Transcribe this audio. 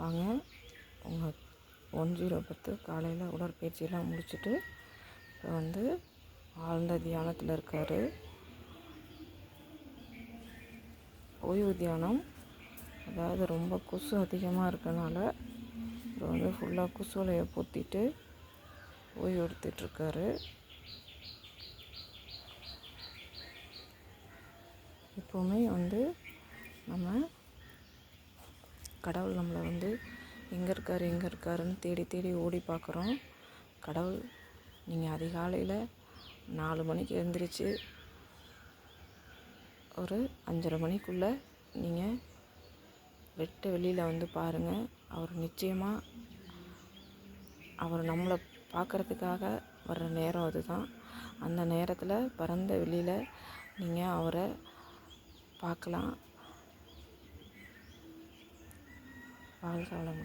வாங்க. உங்கள் one zero பத்து காலையில் உடற்பயிற்சியெல்லாம் முடிச்சுட்டு இப்போ வந்து ஆழ்ந்த தியானத்தில் இருக்கார். ஓய்வு தியானம். அதாவது ரொம்ப கொசு அதிகமாக இருக்கனால இப்போ வந்து ஃபுல்லாக கொசுவலையை பொத்திட்டு ஓய்வு எடுத்துட்ருக்காரு. எப்போவுமே வந்து கடவுள் நம்மளை வந்து எங்கே இருக்கார் எங்கே இருக்காருன்னு தேடி தேடி ஓடி பார்க்குறோம். கடவுள் நீங்கள் அதிகாலையில் நாலு மணிக்கு எழுந்திரிச்சு ஒரு அஞ்சரை மணிக்குள்ளே நீங்கள் வெட்ட வெளியில் வந்து பாருங்கள் அவர் நிச்சயமாக அவர் நம்மளை பார்க்குறதுக்காக வர்ற நேரம் அதுதான். அந்த நேரத்தில் பறந்த வெளியில் நீங்கள் அவரை பார்க்கலாம். బాగా చదవడం